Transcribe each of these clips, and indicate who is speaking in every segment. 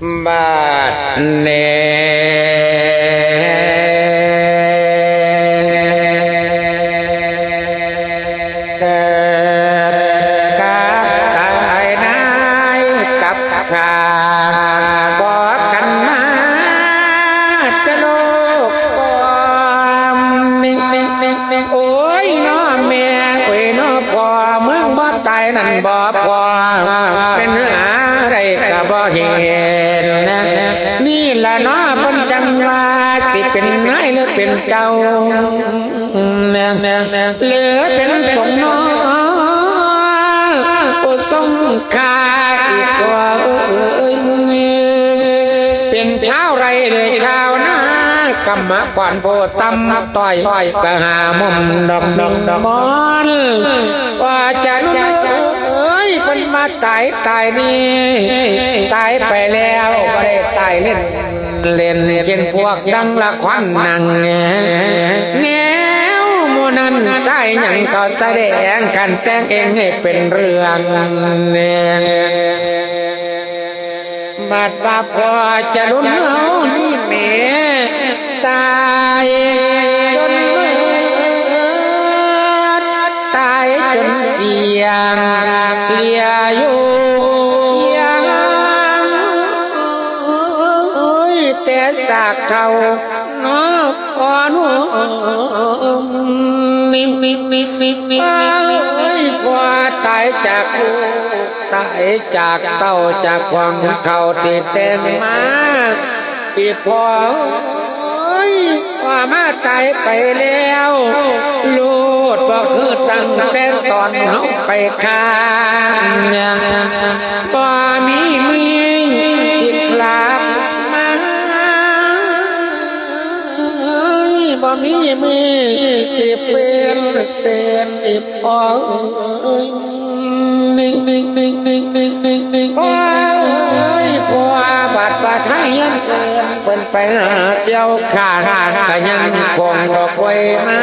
Speaker 1: Mbak Ne เจ้าเหลือเป็นสงน้อโอ้สงคาอีกว่าเอ้ยเป็นเท้าไรเลยข้าวนะกำมาก่อนโพตำต่อยกะหามุมดอกดอกดอกมอนว่าจะเอ้ยมันมาตายตายนี่ตายไปแล้วไม่ได้ตายเล่น เล่นเช่นพวกดังละควันนังแนวโมนันใจยังก็แสดงกันแต่งเองให้เป็นเรื่องเนี่ยบาดบาพอจะรุนเอานี่แม่ตายจนตายจนเสียงเลียอยู่ จากเขานาะพอนุ่มมิมิมิมิมิเอ้ยพอตายจากลูกตายจากเต้าจากความเขาที่เต้นมาอีพอว่ามาตายไปแล้วลูดบอกคือตั้งแต่ตอนเขาไปคานบ่มีมี บ่มีมีสิเป็นเต้นอีพอเอ้ยนิ่งนิ่งนิ่งนิ่งนิ่งนิ่งนิ่งโอ้ยผัวบาดบาดไทยยังเป็นไปหาเดียวขาก็ยังคงดอกไว้มา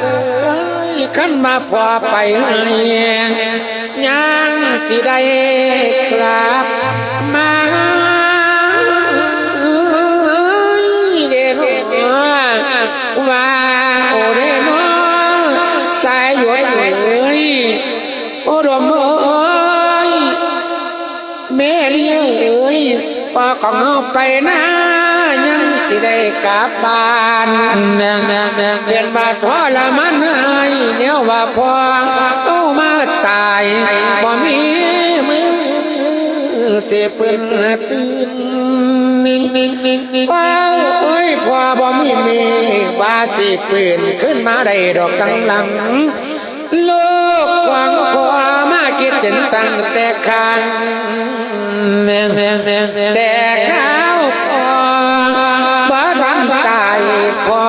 Speaker 1: เอ้ยขันมาพอไปให้ยังสิได้กลับ ของเอาไปนะยังสิได้กลับบ้านเรียนบาดพ่อละมันเอ้ยเนี่ยวว่าพ่อเอามาตายบ่มีมือเจ็บเปิ้นตื่นนิ่งนิ่งนิ่งนิ่งว้าวเอ้ยพ่อบ่มีเมีบาสิปืนขึ้นมาได้ดอกดังหลังโลกกว้างขวามาคิดถึงตั้งแต่คัน แต่ข้าวพอบ่ทำตายพอ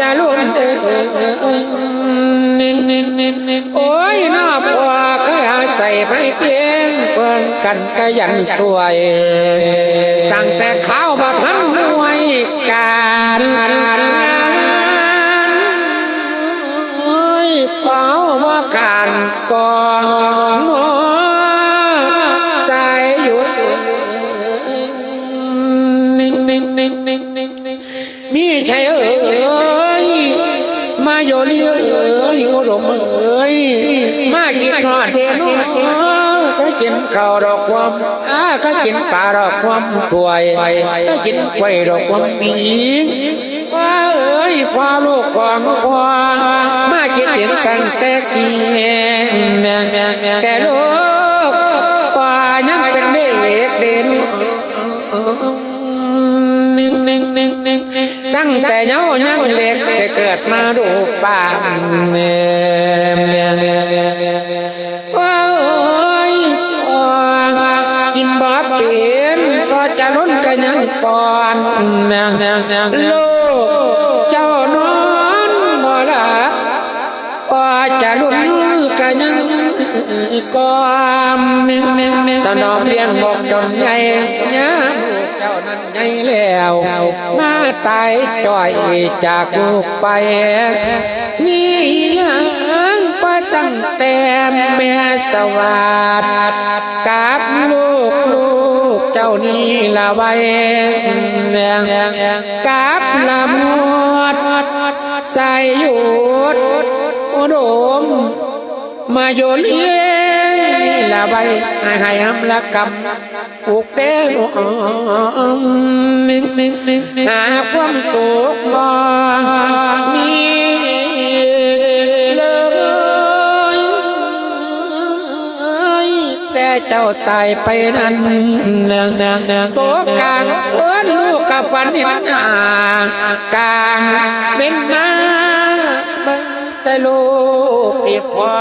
Speaker 1: จะลุ้นนิ่งนิ่งนิ่งนิ่งโอ้ยน้าพอเคยหาใส่ไปเพียงเพิ่นกันก็ยันสวย ตั้งแต่ข้าวมาทำหน่วยการงานเอ้ยเป่าว่าการก่อน โยลีเอ้ยโอรมเอ้ยมากินทอดเดนก็กินข้าวดอกความอ้าก็กินปลาดอกความถวยก็กินไข่ดอกความมีว่าเอ้ยพ่อลูกของพ่อมาคิดถึงตั้งแต่กี้แกลูกป่ายังเป็นเด็กเด่นนิ่งนิ่งนิ่งนิ่งตั้งแต่เยายังเล็ก ดมาดูป่าว่าเอ้ยกินบ่เป็นก็จะล้นกันยังปอนลูกเจ้านอนบ่หลับก็จะลุ้นกันยังกอมตอนนองเลี้ยงบอกจนใหญ่ยามลูกเจ้า นั้นใหญ่แล้วมาตายจ่อยจากลูไปนี่ยังปตั้งแต่แม่สวัสดกับลูกลูละไว้กับละมวดใส่หยุดอุดมมาโยเลี้ย ละใบให้ให้หำละกำอุกเด้งหาความสุขบ่มีเลยแต่เจ้าตายไปนั้นนางนางนางตัวกลางเอื้อนลูกกับวันนี้มันากลางเป็นมาบังแต่ลูกเปียกพอ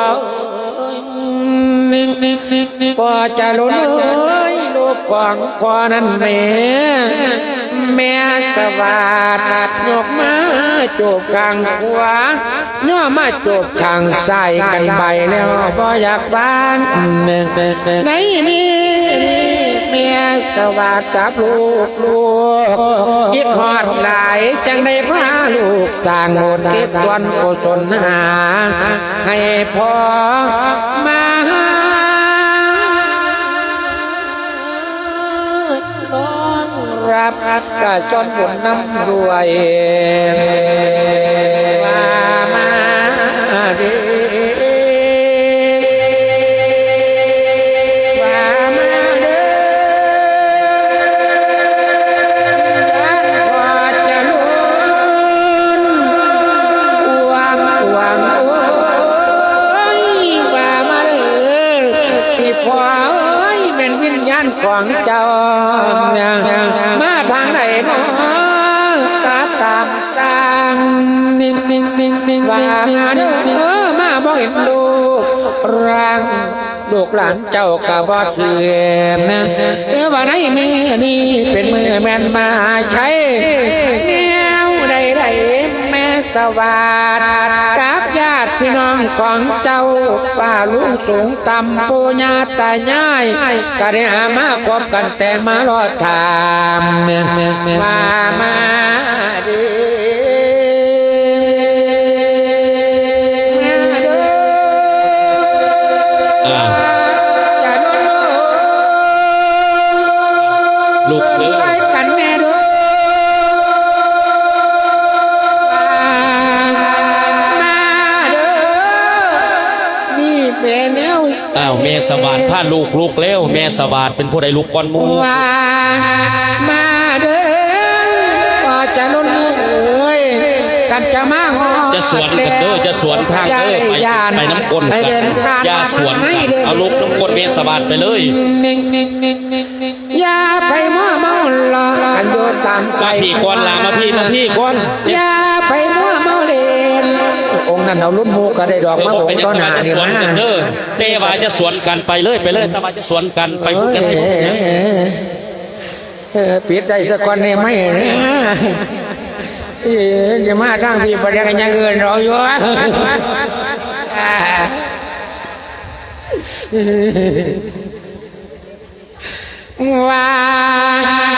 Speaker 1: นิ่งนิ่งนิ่งนิ่งพอจะล้นเลยลูกกวางพอนั้นแม่แม่สวาดยกมาจูบกลางขวาย่อมาจูบทางซ้ายกันไปแล้วพออยากบางไหนนี่แม่สวาดกับลูกลูกคิดฮอดหลายจังได้พาลูกสร้างโหดทิศวันกุศลหาให้พอมา รับกะจนบุญน้ำรวยมามาดี เจ้ากะบ่เถื่อนนะเออว่าไหนมือนี่เป็นมือแม่นมาใช้แนวใดใดแม่สวัสดกับญาติพี่น้องของเจ้าป้าลุงสูงต่ำปูญาตายายก็ได้หามาพบกันแต่มารอถามมามาดี อ้าว
Speaker 2: แม่สวาดพาลูกลูกแล้วแม่สวาดเป็นผู้ใดลูกก่อนหมู
Speaker 1: ว่ามาเด้อว่าจะล้นเอ้ยกันจะมาหอ
Speaker 2: จะสวนกันเด้อจะสวนทางเด้อไปไปน้ำกลน
Speaker 1: ไป
Speaker 2: กั
Speaker 1: เดิ
Speaker 2: น
Speaker 1: นทาง
Speaker 2: อย่าสวนกันเอาลูกน้ำกลนแม่สวาดไปเลย
Speaker 1: นิ่งนิ่งนิ่งนิ่งนิ่งอย่าไปมั่วเมาหลอกกันโยตามใจ
Speaker 2: มาพี่ก่อนลามาพี่มาพี่ก่อน
Speaker 1: อย่า นั้นเอาลุ่มมูก็ได้ดอก
Speaker 2: เออ
Speaker 1: มา
Speaker 2: บอก
Speaker 1: อง
Speaker 2: เป็น
Speaker 1: ค์
Speaker 2: ยั
Speaker 1: ต้
Speaker 2: ง
Speaker 1: นห
Speaker 2: ไง
Speaker 1: นา
Speaker 2: จะ
Speaker 1: นี่
Speaker 2: สวน
Speaker 1: มา
Speaker 2: กันเด้อเตว่าจะสวนกันไปเลยไปเลยแต่ว่าจะสวนกันไปพูดกันให้พวกนี้
Speaker 1: เออปิดใจสักคนนี่ไม่นะเออจะมาทางพี่ประเดี๋ยวกันยังเงินรออยู่ว่าว่า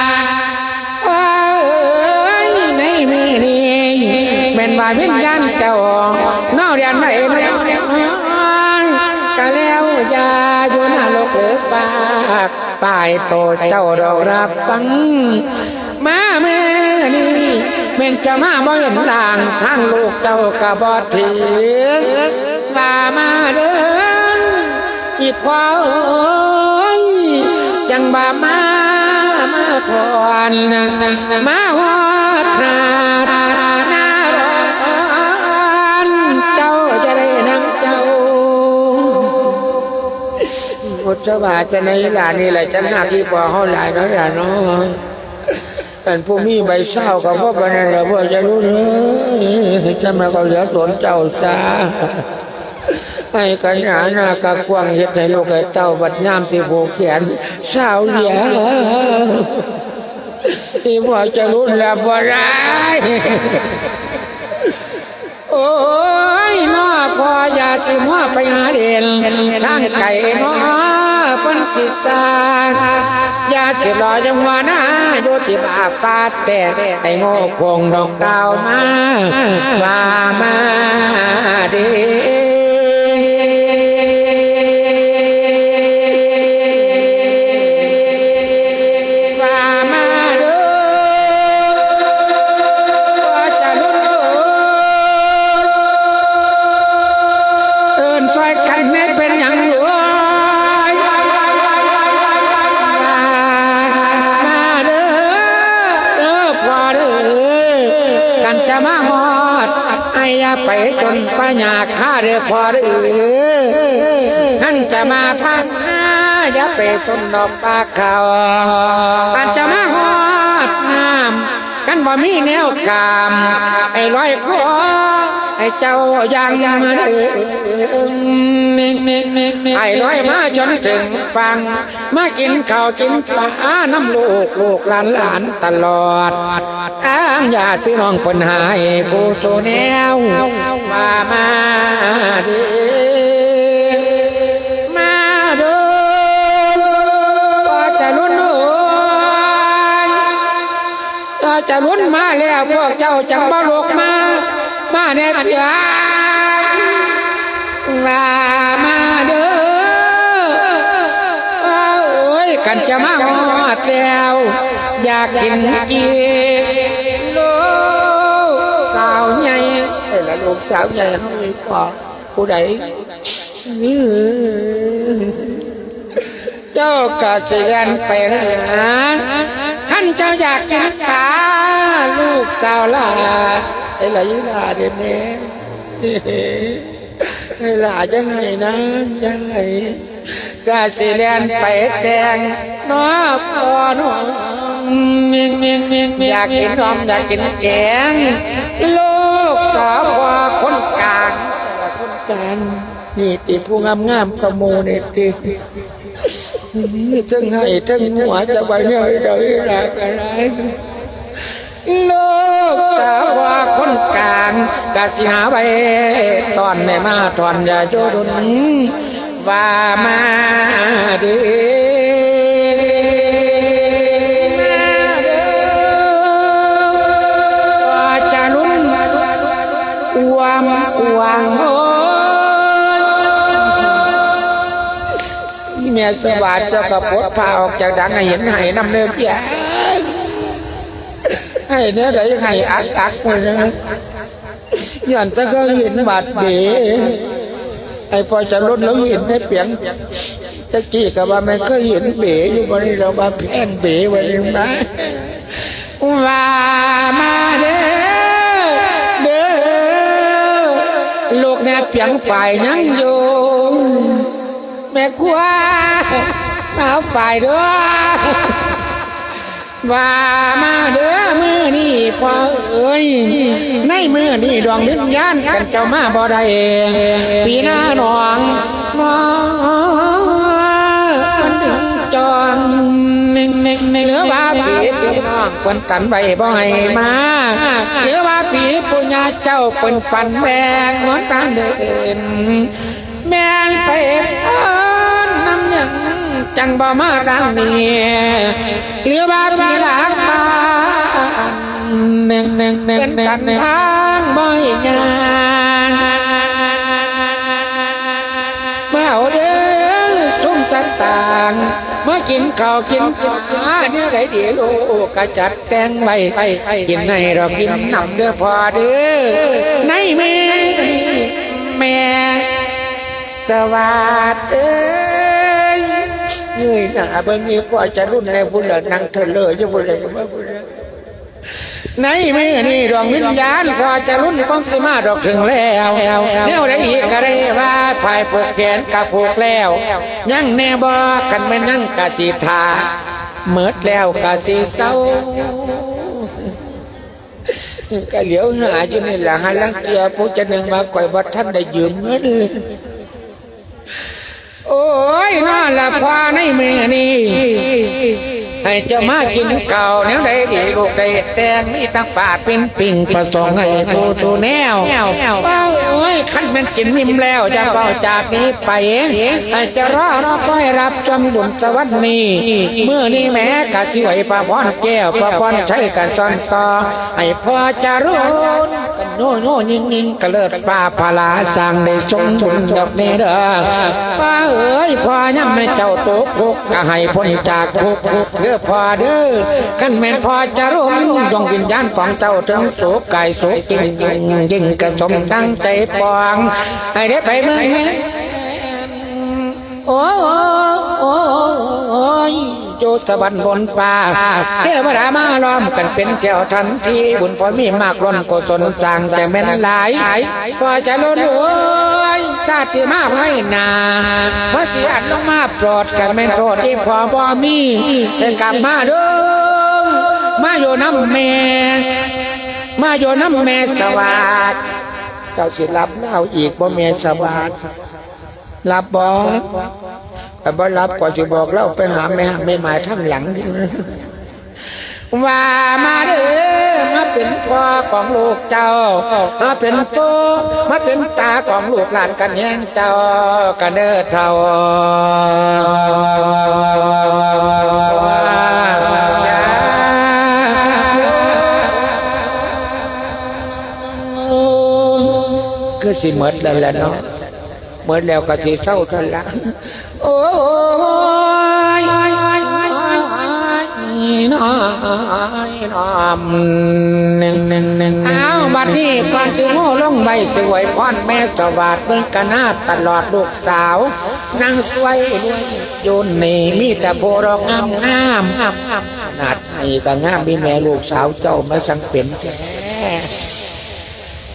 Speaker 1: ายโตเจ้าเรารับฟัง มาแม่นี่เป็นจะมาบ่เห็นทางทางลูกเจ้ากะบ่ถึงว่ามาเด้ออีพ่อเอ้ยจังบ่ามามาพรมาฮอดทา พุทธบาทจะในหลานนี่แหละจะหนักที่กว่าเขาหลายน้อยหลานน้อยเป็นผู้มีใบเศร้ากับพวกกันนั่นแหละพวกจะรู้เนอะจะมาก็เหลือสนเจ้าซาให้กันหาหน้ากะกว้างเฮ็ดให้ลูกให้เต้าบัดยามที่ผูกแขนเศร้าเหลียที่พวกจะรู้แล้วบ่ได้โอ้ยน้อพออย่าสิมัวไปหาเด่นทางไก่น้อ จิตาอยากจะรอจังหวะนะโยติบาปาแต่ไอโง่คงดอกดาวมาว่ามาเด้ อย่าไปจนปัญญาข้าเด้อพอเด้อท่านจะมาพังนาอย่าไปจนดอกปากเขาท่านจะมาหอดน้ำกันบ่มีแนวกามไอ้ร้อยพอ อ้เจ้ายังมาเด้อไอ้ร้อยมาจนถึงฟัง มากินข้าวกินปลาน้ำลูกลูกหลานหลานตลอดอ้างญาติพี่น้องปัญหาเอกูโซแนวมามาดีมาดูว่าจะลุ้นโอยว่าจะลุ้นมาแล้วพวกเจ้าจังบ่ลกมา มาแน่เพียงมามาเด้อโอ้ยกันจะมาหอดแล้ว อยากกินกีโลสาวใหญ่แล้วลูกสาวใหญ่เขาไม่พอผู้ใดเจ้ากะเสียนไปหาท่านเจ้าอยากกินปลา ลูกสาวล่าไอ้หลายลาเด็กแม่ไอ้หลายังไงนะยังไงกาสิเลียนไปแตงน้อพอน้องมีงมีงมีงอยากกินน้องอยากกินแกงลูกสาวว่าคนกลางคนกลางนี่ติผู้งามงามๆกระโมนี่ติทั้งให้ทั้งหัวจะไปเนี่ยเดี๋ยวอะไรอะไร ลูกสาวว่าคนกลางกาสิหาไปตอนแม่มาตอนอย่าโจดุนว่ามาดีว่าจะลุ้นวามวางโอ้นี่แม่สวัสดิ์เจ้ากับปวดพาออกจากดังให้เห็นให้นำเนินเพีย ให้เนี่ยไหนให้อักอักไปนะย้อนจะก็เห็นบาดเจ็บไอ้พอจะลดแล้วเห็นในเปียงตะกี้กับว่ามันก็เห็นเบ๋อยู่บนนี้เรามาแพงเบ๋ไว้นะว่ามาเด้อเด้อลูกแน่เปียงฝ่ายยังอยู่แม่กลัวมาฝ่ายเด้อว่ามาเด้อ อนี่พอเอ้ยในมือนี่ดวงวิญญาณกันเจ้ามาบ่ได้ปีหน้าหนองนองมันถึงจองเน่งเน่งเน่งเหลือว่าผีพี่น้องเปิ้นตันใบบ่ให้มาเหลือว่าผีปุญญาเจ้าเปิ้นปันแมงหมอนตาเดินแม่นไปเอิ้นน้ำยังจังบ่มาดังนี้เหลือว่าผีหลา กมาเน่งเน่งเน่งเป็นกันทางบ่ยางมาเอาเด้อสุ่มสันต่างมากินข้าวกินปลาเนี่ยไรเดี๋ยวโลกกระจัดแกงไว้กินให้เรากินนำเด้อพอเด้อในแม่แม่สวัสดีเอ้ยเงยหน้าเบิ่งนี่พ่อจะรุ่นแล้วพุ่นละนั่งเธอเลยจะพุ่นเลยมาพุ่นเลย ในมือนี่ดวงวิญญาณพอจะรุ่นป้องสิมาดอกถึงแล้วแนวได้อีกก็ได้ว่าภายผูกแขนกับผูกแล้ว ยังแน่บ่กันไม่นั่งกะจีทาเมิดแล้วกะจีเศร้าก็เหลียวหาอยู่นี่แหละหาลังเกียผู้จะหนึ่งมาก่อยวัดท่านได้ยืมเงินโอ้ยน่าละพาในมือนี่ ให้เจะมากินเก่าวแนวใดดีลูกได้แตงมีทั้งป่าเป็นปิ่งประสงค์ให้กูทูแนวว้าวโอ้ยขั้นมันกินนิ่มแล้วจะเฝ้าจากนี้ไปให้จะรอรอคอยรับจำบุญสวัสดีเมื่อนี้แม้กะช่วยพระพรแก้วพระพรใช้กันซ้อนต่อให้พ่อจะรู้กันโน่โน่ยิงยิงกระเลิดป้าพลาสั่งได้สมบุญดอกนี้เด้อป้าเอ้ยพ่อยังไม่เจ้าตกทุกก็ให้พ้นจากทุกเด้อพ่อเด้อกันแม่นพ่อจะรู้ดวงวิญญาณของเจ้าถึงสุขกายสุขจริงยิ่งกระสมดังใจปองให้ได้ไปเมื่อโอ้โอ้โอ้ ยโยสวรรค์บนป่าเทวดามาล้อมกันเป็นแก้วทันทีบุญพอมีมากล้นกุศลจางแต่แม่นหลายพอจะล้นโอ้ยชาติมาให้นาพระสิอันลงมาโปรดกันแม่นโทษที่พอบ่มีได้กลับมาเด้อมาโยน้ำแม่มาโยน้ำแม่สวัสดเจ้าสิรับเล่าอีกบ่แม่สวัสดรับบ่ บ่รับก็สิบอกเล่าไปหาแม่หาแม่หมายทั้งหลัง ว่ามาเด้อมาเป็นพ่อของลูกเจ้า มาเป็นโตมาเป็นตาของลูกหลานกันแย่งเจ้ากันเด้อเท่าคือสิหมดแล้วแหละเนาะหมดแล้วก็สิเศร้าเท่านั้นละ โอ้ยน้อยน้อมอ้าวบัดนี้ก่อนสิโง่ลงใบสวยพรแม่สวัสดิ์เบิ่งกันหน้าตลอดลูกสาวนั่งสวยด้วยโยนนี่มีแต่โพรอกงามงามขนาดนี้ก็งามมีแม่ลูกสาวเจ้ามาสังเป็นแก่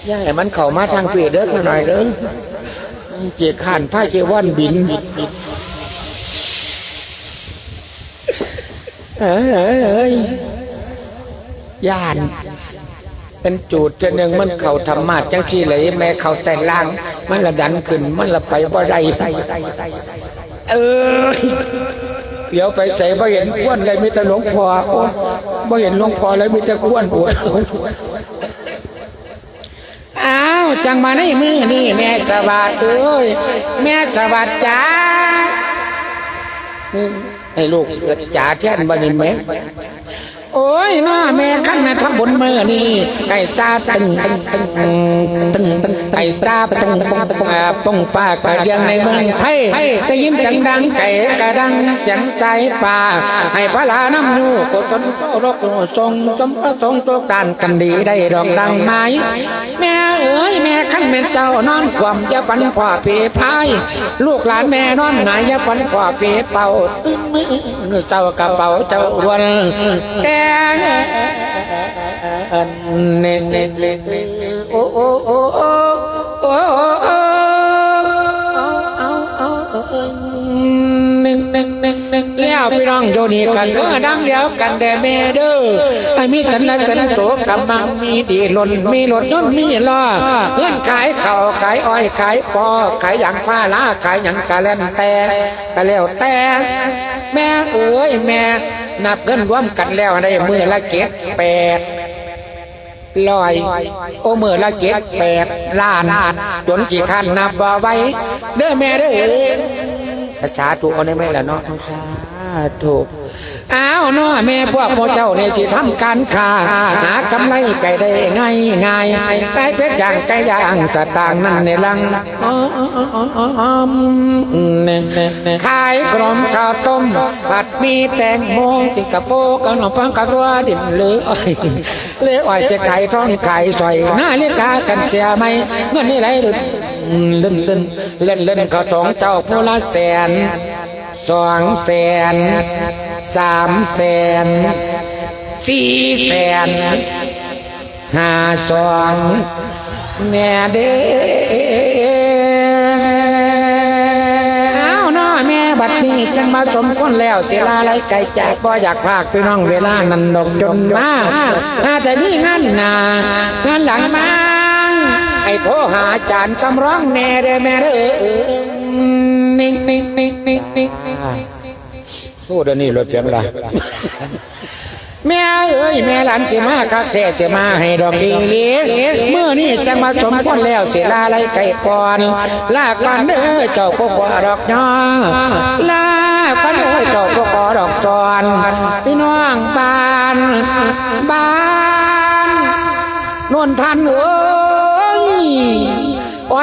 Speaker 1: ย่าให้มันเข้ามาทางเปียเด้อหน่อยเด้อเจียขานผ้าเจว่อนบินบินบิน เอ้ยเอ้ยเอ้ยย่านเป็นจูดจะหนึ่งมันเขาธรรมะจังสีเลยแม่เขาแต่ล่าง มันละดันขึ้น มันละไปบ่ได้เออเดี๋ยวไปใส่บ่เห็นก้วนเลยมีแต่หลวงพ่อโอ้บ่เห็นหลวงพ่อเลยมีแต่ก้วนปวดอ้าวจังมาในมือนี่แม่สวัสดิ์เอ้ยแม่สวัสดิ์จ้า ให้ลูกเกิดจ่าแท่นบ้านิแม่ โอ้ยน้าแม่ขั้นแม่ทำบนมือนี่ไก่ซาตึงตึงตึงตึงตึงตึงไก่ซาตึงตึงตึงอ่าปงป้ากระเรียงในเมืองไทยได้ยินเสียงดังไก่กระดังเสียงใจป่าให้พระลาน้ำนูกดตนโตรกทรงสมประสงค์ตัวด้านกันดีได้ดอกดังไม้แม่เอ๋ยแม่ขั้นแม่เจ้านอนความจะปันพ่อเพพายลูกหลานแม่นอนไหนยะปันพ่อเพเป่าตึ้งมือเจ้ากระเป๋าเจ้าวันแต่เนเนเนเน่โอโอโอโอโอ พี่น้องโยนีกันเออดังเดียวกันแต่แม่เด้อไอ้มีสันละสันโสกำมังมีดีหล่นมีหล่นนุ่นมีล้อเงื่อนขายข้าวขายอ้อยขายปอขายอย่างผ้าลาขายอย่างกะเล่นแต่กะแล้วแต่แม่เอ้ยแม่นับเงินรวมกันแล้วได้มือละเก็ดแปดลอยโอเมือละเก็ดแปดล้านจนกี่คันนับบ่ไว้ เด้อแม่เด้อสาธุเอาได้ไหมล่ะเนาะสา ธุอ้าวเนาะแม่พวกพ่อเจ้าเนี่ยสิทำการค้าหากำไรไก่ได้ง่ายง่ายไก่เป็ดย่างไก่ย่างจะต่างนั่นในลังขายกลมข้าวต้มผัดมีแตงโมสิงคโปร์ขนมปังกะรัวดินเลืออ้อยเลืออ้อยจะไก่ท้องไก่ซอยหน้าเลี้ยกากันเสียไหมเงินนี่ไรเล่นเล่นเล่นเล่นเล่นข้าวทองเจ้าผู้ละแสน สองแสนสามแสนสี่แสนห้าสองแม่เด้อเอาเนาะแม่บัดนี้จังมาสมคนแล้วเสียลาไรไก่จากบ่อยากพากพี่น้องเวลานันดกจนมาน่าจะมีงานหนางานหลังมาไอ้โทรหาจารย์จำร้องแน่เด้อแม่เด้อ นิ่งนิ่งนิ่งนิ่งนิ่งโอ้เดี๋ยวนี้รถเพียงละแม่เอ้ยแม่หลานจะมาคักแท้จะมาให้ดอกกีเลี้ยเมื่อนี้จะมาสมควรแล้วเสียลาไรไก่ก่อนลากวันเด้อเจ้าพวกว่าดอกยอลากวันเด้อเจ้าพวกว่าดอกจอนพี่น้องบ้านบ้านนวลทันเอ้ยโอ้